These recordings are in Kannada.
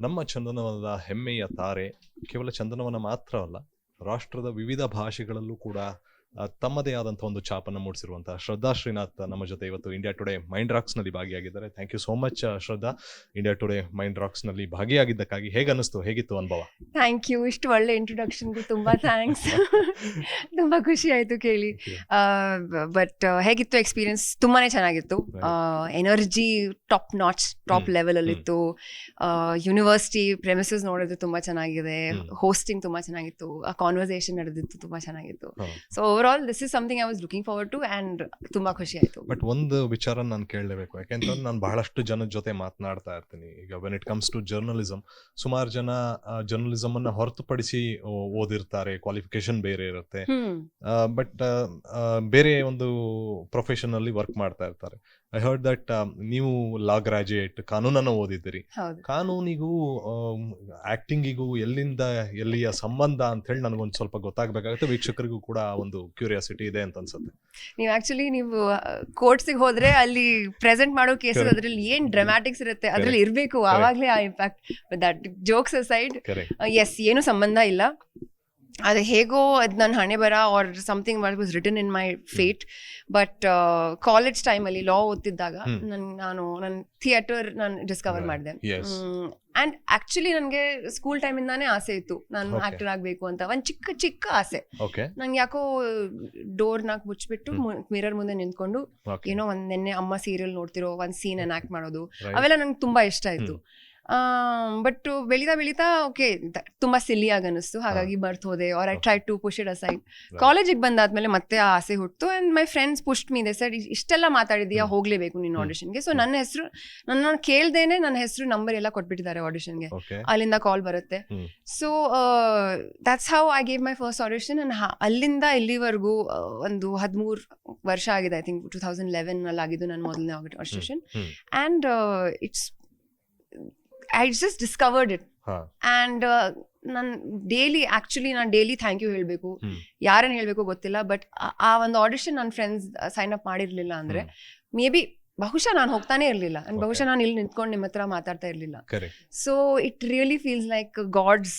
ನಮ್ಮ ಚಂದನವನದ ಹೆಮ್ಮೆಯ ತಾರೆ ಕೇವಲ ಚಂದನವನ ಮಾತ್ರವಲ್ಲ ರಾಷ್ಟ್ರದ ವಿವಿಧ ಭಾಷೆಗಳಲ್ಲೂ ಕೂಡ ತಮ್ಮದೇ ಆದಂಥ ಒಂದು ಛಾಪನ್ನು ಮೂಡಿಸಿರುವಂತಹ ಶ್ರದ್ಧಾ ಶ್ರೀನಾಥ್ ನಮ್ಮ ಜೊತೆ ಇವತ್ತು ಇಂಡಿಯಾ ಟುಡೇ ಮೈಂಡ್ ರಾಕ್ಸ್ನಲ್ಲಿ ಭಾಗಿಯಾಗಿದ್ದಾರೆ. Thank you so much Shraddha. India today mind ರಾಕ್ಸ್ನಲ್ಲಿ ಭಾಗಿಯಾಗಿದ್ದಕ್ಕಾಗಿ ಹೇಗೆ ಅನ್ನಿಸ್ತು ಹೇಗಿತ್ತು ಅನುಭವ? ಥ್ಯಾಂಕ್ ಯು ಇಷ್ಟು ಒಳ್ಳೆ ಇಂಟ್ರೊಡಕ್ಷನ್ಗೂ ತುಂಬ ಥ್ಯಾಂಕ್ಸ್ ತುಂಬ ಖುಷಿ ಆಯಿತು ಕೇಳಿ. ಬಟ್ ಹೇಗಿತ್ತು ಎಕ್ಸ್ಪೀರಿಯನ್ಸ್ ತುಂಬಾ ಚೆನ್ನಾಗಿತ್ತು. Energy top notch top. ಲೆವೆಲಲ್ಲಿತ್ತು university premises ನೋಡೋದು ತುಂಬ ಚೆನ್ನಾಗಿದೆ. ಹೋಸ್ಟಿಂಗ್ ತುಂಬ ಚೆನ್ನಾಗಿತ್ತು. ಆ ಕಾನ್ವರ್ಸೇಷನ್ ನಡೆದಿತ್ತು ತುಂಬ ಚೆನ್ನಾಗಿತ್ತು. So overall this is something I was looking forward to and ತುಂಬಾ ಖುಷಿ ಆಯಿತು. ಬಟ್ ಒಂದು ವಿಚಾರ ನಾನು ಕೇಳಲೇಬೇಕು. ಯಾಕೆಂತಂದ್ರೆ ನಾನು ಬಹಳಷ್ಟು ಜನದ ಜೊತೆ ಮಾತನಾಡ್ತಾ ಇರ್ತೀನಿ. ಈಗ when it comes to journalism ಸುಮಾರು ಜನ ಜರ್ನಲಿಸಮ್ ಅನ್ನ ಹೊರತುಪಡಿಸಿ ಓದಿರ್ತಾರೆ. ಕ್ವಾಲಿಫಿಕೇಶನ್ ಬೇರೆ ಇರುತ್ತೆ. ಬಟ್ ಬೇರೆ ಒಂದು ಪ್ರೊಫೆಷನ್ ಅಲ್ಲಿ ವರ್ಕ್ ಮಾಡ್ತಾ ಇರ್ತಾರೆ. ಐ ಹರ್ಡ್ ದಟ್ ನೀವು ಲಾ ಗ್ರಾಜುಯೇಟ್ ಕಾನೂನನ್ನು ಓದಿದ್ದೀರಿ. ಕಾನೂನಿಗೂ ಆಕ್ಟಿಂಗಿಗೂ ಎಲ್ಲಿಂದ ಎಲ್ಲಿಯ ಸಂಬಂಧ ಅಂತ ಹೇಳಿ ನನಗೊಂದು ಸ್ವಲ್ಪ ಗೊತ್ತಾಗಬೇಕಾಗುತ್ತೆ. ವೀಕ್ಷಕರಿಗೂ ಕೂಡ ಒಂದು ಕ್ಯೂರಿಯಾಸಿಟಿ ಇದೆ ಅಂತ ಅನ್ಸುತ್ತೆ. ನೀವು ಆಕ್ಚುಲಿ ನೀವು ಕೋರ್ಟ್ಸಿಗೆ ಹೋದ್ರೆ ಅಲ್ಲಿ ಪ್ರೆಸೆಂಟ್ ಮಾಡೋ ಕೇಸಸ್ Correct. ಅದ್ರಲ್ಲಿ ಏನ್ ಡ್ರಾಮ್ಯಾಟಿಕ್ಸ್ ಇರುತ್ತೆ? ಅದ್ರಲ್ಲಿ ಇರಬೇಕು. ಆವಾಗಲೇ ಆ impact that jokes side yes ಏನು ಸಂಬಂಧ ಇಲ್ಲ. ಅದು ಹೇಗೋ ಅದು ನನ್ನ ಹಣೆ ಬರ or something was written in my fate but college ಟೈಮಲ್ಲಿ ಲಾ ಓದ್ತಿದ್ದಾಗ ನನ್ನ ನನ್ ನಾನು ನನ್ನ ಥಿಯೇಟರ್ ನಾನು ಡಿಸ್ಕವರ್. ಮಾಡಿದೆ. ಆ್ಯಂಡ್ ಅಂಡ್ ಆಕ್ಚುಲಿ ನನಗೆ ಸ್ಕೂಲ್ ಟೈಮಿಂದಾನೇ ಆಸೆ ಇತ್ತು. ನಾನು. ಆಕ್ಟರ್ ಆಗಬೇಕು ಅಂತ. ಒಂದು ಚಿಕ್ಕ ಚಿಕ್ಕ ಆಸೆ. ನಂಗೆ ಯಾಕೋ ಡೋರ್ ನಾಕ್ ಮುಚ್ಚಿಬಿಟ್ಟು ಮಿರರ್ ಮುಂದೆ ನಿಂತ್ಕೊಂಡು ಏನೋ ಒಂದು ನಿನ್ನೆ ಅಮ್ಮ ಸೀರಿಯಲ್ ನೋಡ್ತಿರೋ ಒಂದು ಸೀನ್ ಆ್ಯಕ್ಟ್ ಮಾಡೋದು. ಅವೆಲ್ಲ ನಂಗೆ ತುಂಬಾ ಇಷ್ಟ ಆಯ್ತು ಬಟ್ ಬೆಳೀತಾ ಬೆಳೀತಾ ಓಕೆ ತುಂಬಾ ಸಿಲ್ಲಿ ಆಗಿ ಅನಿಸ್ತು ಹಾಗಾಗಿ ಬರ್ತ್ ಹೋದೆ or I try to push it aside ಕಾಲೇಜಿಗೆ ಬಂದಾದ್ಮೇಲೆ ಮತ್ತೆ ಆ ಆಸೆ ಹುಟ್ಟು and my friends pushed me sir ಇಷ್ಟೆಲ್ಲ ಮಾತಾಡಿದೀಯಾ? ಹೋಗಲೇಬೇಕು ಹೋಗ್ಲೇಬೇಕು ನೀನು ಹ್ಮ್. ಆಡಿಷನ್ಗೆ ಸೊ ನನ್ನ ಹೆಸರು ನನ್ನ ಕೇಳ್ದೇನೆ ನನ್ನ ಹೆಸರು ನಂಬರ್ ಎಲ್ಲ ಕೊಟ್ಬಿಟ್ಟಿದ್ದಾರೆ ಆಡಿಷನ್ಗೆ ಅಲ್ಲಿಂದ ಕಾಲ್ ಬರುತ್ತೆ. So that's how I gave my first audition and ಅಲ್ಲಿಂದ ಇಲ್ಲಿವರೆಗೂ ಒಂದು ಹದಿಮೂರು ವರ್ಷ ಆಗಿದೆ I think two thousand eleven ಅಲ್ಲಿ ಆಗಿದ್ದು ನನ್ನ ಮೊದಲನೇ audition. And it's I just discovered it and ನಾನು ಡೈಲಿ ಆ್ಯಕ್ಚುಲಿ ನಾನು ಡೈಲಿ ಥ್ಯಾಂಕ್ ಯು ಹೇಳಬೇಕು. ಯಾರೇನು ಹೇಳಬೇಕು ಗೊತ್ತಿಲ್ಲ ಬಟ್ ಆ ಒಂದು ಆಡಿಷನ್ ನನ್ನ ಫ್ರೆಂಡ್ಸ್ ಸೈನ್ ಅಪ್ ಮಾಡಿರಲಿಲ್ಲ ಅಂದರೆ ಮೇ ಬಿ ಬಹುಶಃ ನಾನು ಹೋಗ್ತಾನೆ ಇರಲಿಲ್ಲ. ಅಂಡ್. ಬಹುಶಃ ನಾನು ಇಲ್ಲಿ ನಿಂತ್ಕೊಂಡು ನಿಮ್ಮ ಹತ್ರ ಮಾತಾಡ್ತಾ ಇರಲಿಲ್ಲ. So it really feels like God's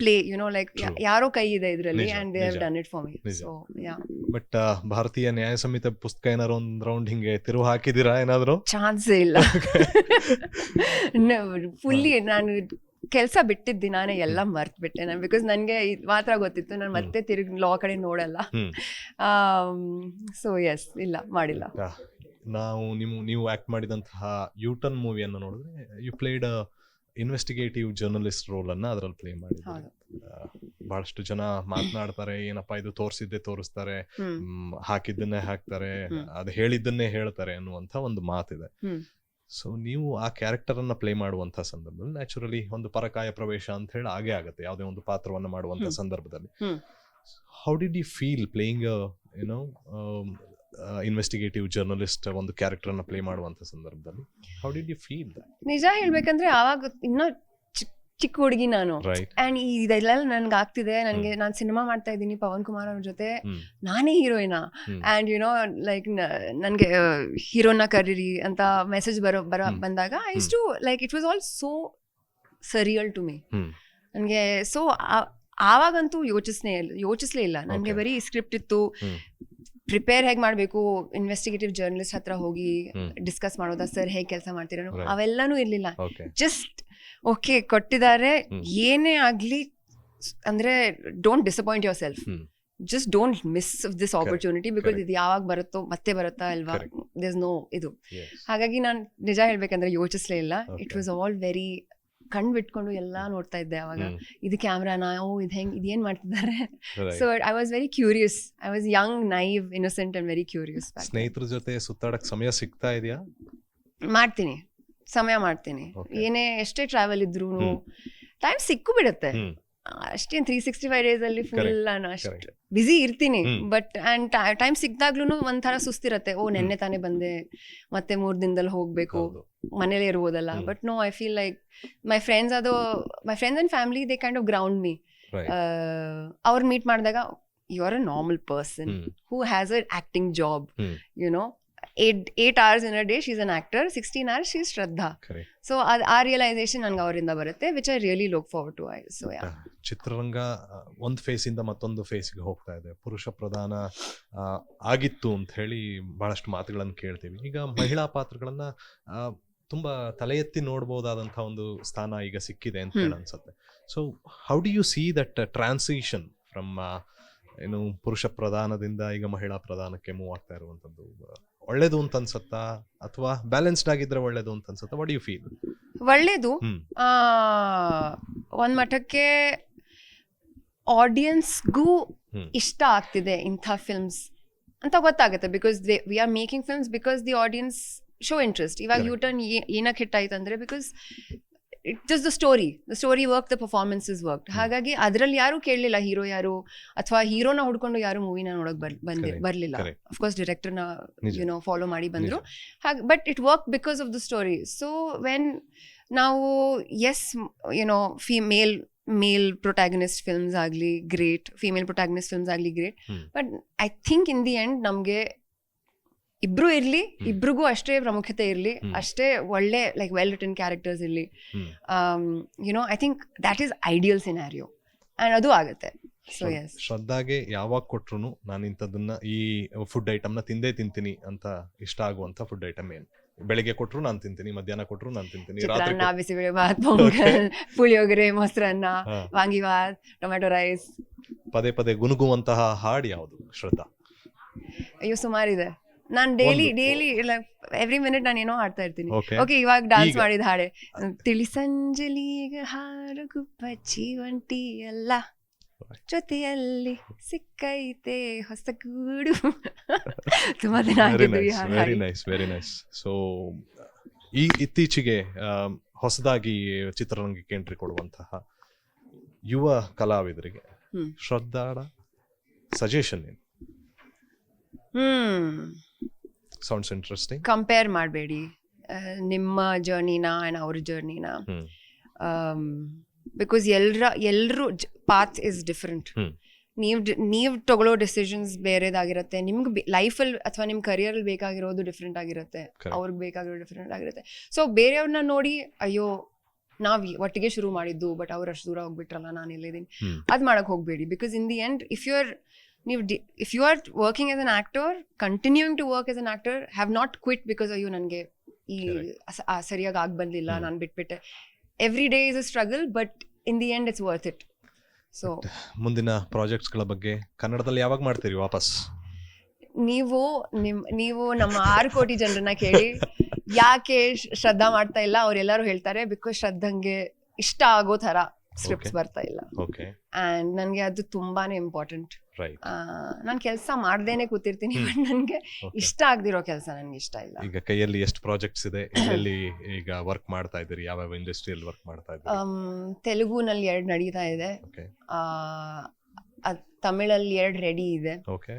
play you know like. ಯಾರೋ ಕೈ ಇದೆ ಇದರಲ್ಲಿ and they have. Done it for me so ya but Bharatiya Nyaya Sanhita ಪುಸ್ತಕ ಏನಾದ್ರು ಒಂದು ರೌಂಡ್ ಹಿಂಗೆ ತಿರುವು ಹಾಕಿದಿರಾ ಏನಾದ್ರು? ಚಾನ್ಸೇ ಇಲ್ಲ. ಫುಲ್ಲಿ ನಾನು ಕೆಲಸ ಬಿಟ್ಟಿದ್ದೆ ನಾನೇ ಎಲ್ಲ ಮರ್ತು ಬಿಟ್ಟೆ ನಾನು ಬಿಕಾಸ್ ನನಗೆ ಮಾತ್ರ ಗೊತ್ತಿತ್ತು ನಾನು ಮತ್ತೆ ತಿರುಗಿ ಲಾ ಕಡೆ ನೋಡಲ್ಲ. ಸೊ ಎಸ್ ಇಲ್ಲ ಮಾಡಿಲ್ಲ. ನಾವು ನೀವು ನೀವು ಆಕ್ಟ್ ಮಾಡಿದಂತಹ ಯೂಟರ್ನ್ ಮೂವಿಯನ್ನು ನೋಡಿದ್ರೆ you played investigative journalist role ಅನ್ನ ಅದ್ರಲ್ಲಿ ಪ್ಲೇ ಮಾಡಿದ್ರು ಬಹಳಷ್ಟು ಜನ ಮಾತನಾಡ್ತಾರೆ ಏನಪ್ಪಾ ಇದು ತೋರಿಸಿದ್ದೆ ತೋರಿಸ್ತಾರೆ ಹಾಕಿದ್ದನ್ನೇ ಹಾಕ್ತಾರೆ. ಅದು ಹೇಳಿದ್ದನ್ನೇ ಹೇಳ್ತಾರೆ ಅನ್ನುವಂತ ಒಂದು ಮಾತಿದೆ. ಸೊ ನೀವು ಆ ಕ್ಯಾರೆಕ್ಟರ್ ಅನ್ನ ಪ್ಲೇ ಮಾಡುವಂತ ಸಂದರ್ಭದಲ್ಲಿ ನ್ಯಾಚುರಲಿ ಒಂದು ಪರಕಾಯ ಪ್ರವೇಶ ಅಂತ ಹೇಳಿ ಆಗೇ ಆಗುತ್ತೆ ಯಾವುದೇ ಒಂದು ಪಾತ್ರವನ್ನ ಮಾಡುವಂತ. ಸಂದರ್ಭದಲ್ಲಿ. How did you feel playing you know investigative journalist ಒಂದು ಕ್ಯಾರೆಕ್ಟರ್ ಅನ್ನ ಪ್ಲೇ ಮಾಡುವಂತ ಸಂದರ್ಭದಲ್ಲಿ? ಹೌ ಡಿಡ್ ಯು ಫೀಲ್ ನಿಜ ಹೇಳ್ಬೇಕಂದ್ರೆ ಆವಾಗ ಇನ್ನೂ ಚಿಕ್ಕ ಹುಡುಗಿ ನಾನು. ರೈಟ್ ಅಂಡ್ ಇದೆಲ್ಲ ನನ್ಗೆ ಆಗ್ತಿದೆ ನನಗೆ ನಾನು ಸಿನಿಮಾ ಮಾಡ್ತಾ ಇದ್ದೀನಿ ಪವನ್ ಕುಮಾರ್ ಅವ್ರ ಜೊತೆ. ನಾನೇ ಹೀರೋಯಿನ. ಅಂಡ್ ಯು ನೋ ಲೈಕ್ ನನಗೆ ಹೀರೋನ ಕರೀರಿ ಅಂತ ಮೆಸೇಜ್ ಬರೋ ಬರೋ ಬಂದಾಗ I to like it was all so surreal to me. ನನಗೆ ಸೊ ಆವಾಗಂತೂ ಯೋಚಿಸ್ನೇ ಇಲ್ಲ ಯೋಚಿಸ್ಲೇ ಇಲ್ಲ. ನನಗೆ. ಬರೀ ಸ್ಕ್ರಿಪ್ಟ್ ಇತ್ತು. ಪ್ರಿಪೇರ್ ಹೇಗೆ ಮಾಡಬೇಕು ಇನ್ವೆಸ್ಟಿಗೇಟಿವ್ ಜರ್ನಲಿಸ್ಟ್ ಹತ್ರ ಹೋಗಿ. ಡಿಸ್ಕಸ್ ಮಾಡೋದಾ ಸರ್ ಹೇಗೆ ಕೆಲಸ ಮಾಡ್ತೀರೋ. ಅವೆಲ್ಲನೂ ಇರಲಿಲ್ಲ ಜಸ್ಟ್ ಓಕೆ ಕೊಟ್ಟಿದ್ದಾರೆ. ಏನೇ ಆಗಲಿ ಅಂದ್ರೆ don't disappoint yourself. Just don't miss this opportunity because. ಇದು ಯಾವಾಗ ಬರುತ್ತೋ ಮತ್ತೆ ಬರುತ್ತಾ ಅಲ್ವಾ. ದಿಸ್ ನೋ ಇದು ಹಾಗಾಗಿ ನಾನು ನಿಜ ಹೇಳ್ಬೇಕಂದ್ರೆ ಯೋಚಿಸ್ಲೇ ಇಲ್ಲ ಇಟ್ ವಾಸ್ ಆಲ್ ವೆರಿ ಕಣ್ ಬಿಟ್ಕೊಂಡು ಎಲ್ಲ ನೋಡ್ತಾ ಇದ್ದೆ ಅವಾಗ. ಇದು ಕ್ಯಾಮ್ರಾನ? ಓ ಇದು ಹೆಂಗ್ ಇದೇನ್ ಮಾಡ್ತಿದ್ದಾರೆ? So I was very curious I was young naive innocent and very curious ಸ್ನೇಹಿತರ ಜೊತೆ ಸುತ್ತಾಡಕ್ ಸಮಯ ಸಿಗ್ತಾ ಇದೆಯಾ? ಮಾಡ್ತೀನಿ. ಸಮಯ ಮಾಡ್ತೀನಿ. ಏನೇ ಎಷ್ಟೇ ಟ್ರಾವೆಲ್ ಇದ್ರು ಟೈಮ್ ಸಿಕ್ಕು ಬಿಡುತ್ತೆ. ಅಷ್ಟೇನ್ ತ್ರೀ ಸಿಕ್ಸ್ಟಿ ಫೈವ್ ಡೇಸ್ ಅಲ್ಲಿ ಫುಲ್ ನಾನು ಅಷ್ಟು. ಬಿಸಿ ಇರ್ತೀನಿ. ಬಟ್ ಅಂಡ್ ಟೈಮ್ ಸಿಕ್ದಾಗ್ಲೂ ಒಂಥರ ಸುಸ್ತಿರತ್ತೆ ಓ ನೆನ್ನೆ ತಾನೇ ಬಂದೆ ಮತ್ತೆ ಮೂರ್ ದಿನದಲ್ಲಿ ಹೋಗ್ಬೇಕು ಮನೇಲೆ ಇರ್ಬೋದಲ್ಲ. But no I feel like my friends ಅದು my friends and family they kind of ground me. ಅವ್ರು ಮೀಟ್ ಮಾಡಿದಾಗ you are a normal person. Who has a acting job. You know eight eight hours in a day she's an actor sixteen hours she's Shraddha so ಅದು ಆ ರಿಯಲೈಸೇಷನ್ ನನಗೆ ಅವರಿಂದ ಬರುತ್ತೆ which I really look forward to I so ya ಚಿತ್ರರಂಗ ಒಂದು ಫೇಸಿಂದ ಮತ್ತೊಂದು ಫೇಸ್ಗೆ ಹೋಗ್ತಾ ಇದೆ. ಪುರುಷ ಪ್ರಧಾನ ಆಗಿತ್ತು ಅಂತ ಹೇಳಿ ಬಹಳಷ್ಟು ಮಾತುಗಳನ್ನು ಕೇಳ್ತೀವಿ. ಈಗ ಮಹಿಳಾ ಪಾತ್ರಗಳನ್ನ ತುಂಬ ತಲೆ ಎತ್ತಿ ನೋಡಬಹುದಾದಂತಹ ಒಂದು ಸ್ಥಾನ ಈಗ ಸಿಕ್ಕಿದೆ ಅಂತ ಹೇಳಿ ಅನ್ಸುತ್ತೆ so how do you see that transition from ಏನು ಪುರುಷ ಪ್ರಧಾನದಿಂದ ಈಗ ಮಹಿಳಾ ಪ್ರಧಾನಕ್ಕೆ ಮೂವ್ ಆಗ್ತಾ ಇರುವಂತದ್ದು ಒಳ್ಳೇದು ಅಂತ ಅನ್ಸುತ್ತಾ? ಅಥವಾ ಬ್ಯಾಲೆನ್ಸ್ಡ್ ಆಗಿದ್ರೆ ಒಳ್ಳೇದು ಅಂತ ಅನ್ಸುತ್ತಾ? ವಾಟ್ ಯು ಫೀಲ್ ಒಳ್ಳೇದು. ಹ್ಮ್. ಆ, ಒಂದ್ ಮಠಕ್ಕೆ ಆಡಿಯನ್ಸ್ಗೂ ಹ್ಮ್. ಇಷ್ಟ ಆಗ್ತಿದೆ ಇಂಥ ಫಿಲ್ಮ್ಸ್ ಅಂತ ಗೊತ್ತಾಗುತ್ತೆ because we are making films because the audience show interest ಇವಾಗ Correct. ಯೂ ಟರ್ನ್ ಏನಕ್ಕೆ ಹಿಟ್ ಆಯ್ತು ಅಂದ್ರೆ because it just the story the story work the performances is work ಹಾಗಾಗಿ ಅದರಲ್ಲಿ ಯಾರು ಕೇಳಲಿಲ್ಲ ಹೀರೋ ಯಾರು ಅಥವಾ ಹೀರೋನ ಹುಡ್ಕೊಂಡು ಯಾರು ಮೂವಿನ ನೋಡಕ್ ಬರ್ ಬಂದಿ ಬರ್ಲಿಲ್ಲ. ಅಫ್ಕೋರ್ಸ್ ಡೈರೆಕ್ಟರ್ನ. ಯುನೋ ಫಾಲೋ ಮಾಡಿ ಬಂದರು. ಹಾಗೆ but it work because of the story so when ನಾವು S you know female male protagonist films ಆಗಲಿ ಗ್ರೇಟ್ ಫಿಮೇಲ್ ಪ್ರೊಟ್ಯಾಗನಿಸ್ಟ್ ಫಿಲ್ಮ್ಸ್ ಆಗಲಿ great. But I think in the end ನಮಗೆ ಇಬ್ರು ಇರಲಿ ಇಬ್ರಿಗೂ ಅಷ್ಟೇ ಪ್ರಾಮುಖ್ಯತೆ ಇರಲಿ ಅಷ್ಟೇ ಒಳ್ಳೆ ಲೈಕ್ ವೆಲ್ ರಿಟನ್ ಕ್ಯಾರೆಕ್ಟರ್ಸ್ ಇರಲಿ you you know I think that is ideal scenario and ಅದು ಆಗುತ್ತೆ. ಸೊ ಎಸ್ ಶ್ರದ್ಧಾಗೆ ಯಾವಾಗ ಕೊಟ್ರು ನಾನು ಇಂಥದನ್ನ ಈ ಫುಡ್ ಐಟಮ್ನ ತಿಂದೇ ತಿಂತೀನಿ ಅಂತ ಇಷ್ಟ ಆಗುವಂತ ಫುಡ್ ಐಟಮ್ ಏನು. ಬೆಳಿಗ್ಗೆ ಕೊಟ್ರು ನಾನು ತಿಂತೀನಿ ಮಧ್ಯಾಹ್ನ ಕೊಟ್ರು ನಾನು ತಿಂತೀನಿ ಅನ್ನ ಚಿತ್ರಾನ್ನ ಬಿಸಿಬೇಳೆ ಭಾತ್ ಪೊಂಗಲ್ ಪುಳಿಯೋಗರೆ ಮೊಸರನ್ನ ವಾಂಗಿ ವಾಂಗಿಭಾತ್ ಟೊಮ್ಯಾಟೊ ರೈಸ್. ಪದೇ ಪದೇ ಗುನುಗುವಂತಹ ಹಾಡು ಯಾವುದು ಶ್ರದ್ಧಾ? ಅಯ್ಯೋ ಸುಮಾರಿದೆ. ನಾನು daily daily daily every minute ನಾನು ಏನೋ ಹಾಡ್ತಾ ಇರ್ತೀನಿ. ಓಕೆ ಓಕೆ ಇವಾಗ ಡಾನ್ಸ್ ಈಗ? ಮಾಡಿದ ಹಾಡೆ. ತಿಳಿ ಸಂಜಲಿ ಹಾರು ಪಚ್ಚಿ ಒಂಟಿ ಅಲ್ಲ ಜೊತೆಯಲ್ಲಿ ಸಿಕ್ಕೈತೆ ಹೊಸ ಗೂಡು. ತುಂಬಾ ದಿನ ವೆರಿ ಆಗಿದ್ದು ಈ ನೈಸ್ ಹಾಡು ವೆರಿ ಹಾಡಿ. ನೈಸ್ ವೆರಿ ನೈಸ್ ಸೊ ಈ ಇತ್ತೀಚೆಗೆ ಆಮ್, ಹೊಸದಾಗಿ ಚಿತ್ರರಂಗಕ್ಕೆ ಎಂಟ್ರಿ ಕೊಡುವಂತಹ ಯುವ ಕಲಾವಿದರಿಗೆ ಹ್ಮ್. ಶ್ರದ್ಧಾಳ ಸಜೆಷನ್ ಏನು? ಸೌಂಡ್ಸ್ ಇಂಟ್ರೆಸ್ಟಿಂಗ್ ಕಂಪೇರ್ ಮಾಡಬೇಡಿ. ನಿಮ್ಮ ಜರ್ನಿನ ಆ್ಯಂಡ್ ಅವ್ರ ಜರ್ನಿನ ಬಿಕಾಸ್ ಎಲ್ಲರ ಎಲ್ಲರೂ ಪಾತ್ ಇಸ್ ಡಿಫ್ರೆಂಟ್. ನೀವು ನೀವು ತಗೊಳ್ಳೋ ಡಿಸಿಷನ್ಸ್ ಬೇರೆದಾಗಿರುತ್ತೆ. ನಿಮ್ಗೆ ಲೈಫಲ್ಲಿ ಅಥವಾ ನಿಮ್ಮ ಕರಿಯರಲ್ಲಿ ಬೇಕಾಗಿರೋದು ಡಿಫ್ರೆಂಟ್ ಆಗಿರುತ್ತೆ. ಅವ್ರಿಗೆ ಬೇಕಾಗಿರೋ ಡಿಫ್ರೆಂಟ್ ಆಗಿರುತ್ತೆ. ಸೊ ಬೇರೆಯವ್ರನ್ನ ನೋಡಿ ಅಯ್ಯೋ ನಾವು ಒಟ್ಟಿಗೆ ಶುರು ಮಾಡಿದ್ದು ಬಟ್ ಅವ್ರು ಅಷ್ಟು ದೂರ ಹೋಗ್ಬಿಟ್ರಲ್ಲ ನಾನು ಎಲ್ಲಿದ್ದೀನಿ ಹ್ಮ್. ಅದು ಮಾಡಕ್ ಹೋಗಬೇಡಿ. Because in the end if you are ನೀವು if you are working as an actor continuing to work as an actor have not quit because ಅಯ್ಯೋ ನನಗೆ ಈ ಸರಿಯಾಗಿ ಆಗಿ ಬಂದಿಲ್ಲ. ನಾನು ಬಿಟ್ಬಿಟ್ಟೆ. Every day is a struggle but in the end it's worth it so ಮುಂದಿನ ಪ್ರಾಜೆಕ್ಟ್ಸ್ಗಳ ಬಗ್ಗೆ ಕನ್ನಡದಲ್ಲಿ ಯಾವಾಗ ಮಾಡ್ತೀರಿ ವಾಪಸ್? ನೀವು ನಿಮ್ ನೀವು ನಮ್ಮ ಆರು ಕೋಟಿ ಜನರನ್ನ ಕೇಳಿ ಯಾಕೆ ಶ್ರ- ಶ್ರದ್ಧಾ ಮಾಡ್ತಾ ಇಲ್ಲ? ಅವರೆಲ್ಲರೂ ಹೇಳ್ತಾರೆ ಬಿಕಾಸ್ ಶ್ರದ್ಧಂಗೆ ಇಷ್ಟ ಆಗೋ ತರ ಸ್ಕ್ರಿಪ್ಟ್ಸ್ ಬರ್ತಾ ಇಲ್ಲ. ಓಕೆ ಅಂಡ್ ನನಗೆ ಅದು ತುಂಬಾನೇ ಇಂಪಾರ್ಟೆಂಟ್ ರೈಟ್ ನಾನು ಕೆಲಸ ಮಾಡ್ದೇನೆ ಕೂತಿರ್ತೀನಿ. ಬಟ್ ನನಗೆ ಇಷ್ಟ ಆಗದಿರೋ ಕೆಲಸ ನನಗೆ ಇಷ್ಟ ಇಲ್ಲ. ಈಗ ಕೈಯಲ್ಲಿ ಎಷ್ಟು ಪ್ರಾಜೆಕ್ಟ್ಸ್ ಇದೆ ಇಲ್ಲಿ ಈಗ ವರ್ಕ್ ಮಾಡ್ತಾ ಇದ್ದೀರಿ ಯಾವ ಇಂಡಸ್ಟ್ರಿಯಲ್ಲಿ ವರ್ಕ್ ಮಾಡ್ತಾ ಇದ್ದೀರಿ? ತೆಲುಗುನಲ್ಲಿ ಎರಡು ನಡೀತಾ ಇದೆ. ತಮಿಳಲ್ಲಿ ಎರಡು ರೆಡಿ ಇದೆ. ಓಕೆ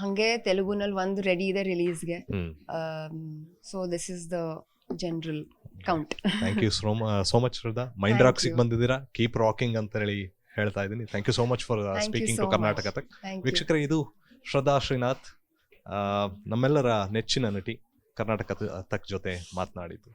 ಹಂಗೆ ತೆಲುಗುನಲ್ಲಿ ಒಂದು ರೆಡಿ ಇದೆ ರಿಲೀಸ್ಗೆ so this is the general count thank you so much Shraddha. Mind ರಾಕ್ಸಿಗೆ. ಬಂದಿದ್ದೀರಾ? ಕೀಪ್ ರಾಕಿಂಗ್ ಅಂತ ಹೇಳಿ ಹೇಳ್ತಾ ಇದ್ದೀನಿ. Thank you so much for speaking to Karnataka Tak. ವೀಕ್ಷಕರ ವೀಕ್ಷಕರೇ ಇದು ಶ್ರದ್ಧಾ ಶ್ರೀನಾಥ್ ಆ, ನಮ್ಮೆಲ್ಲರ ನೆಚ್ಚಿನ ನಟಿ ಕರ್ನಾಟಕ ತಕ್ ಜೊತೆ ಮಾತನಾಡಿದ್ದು.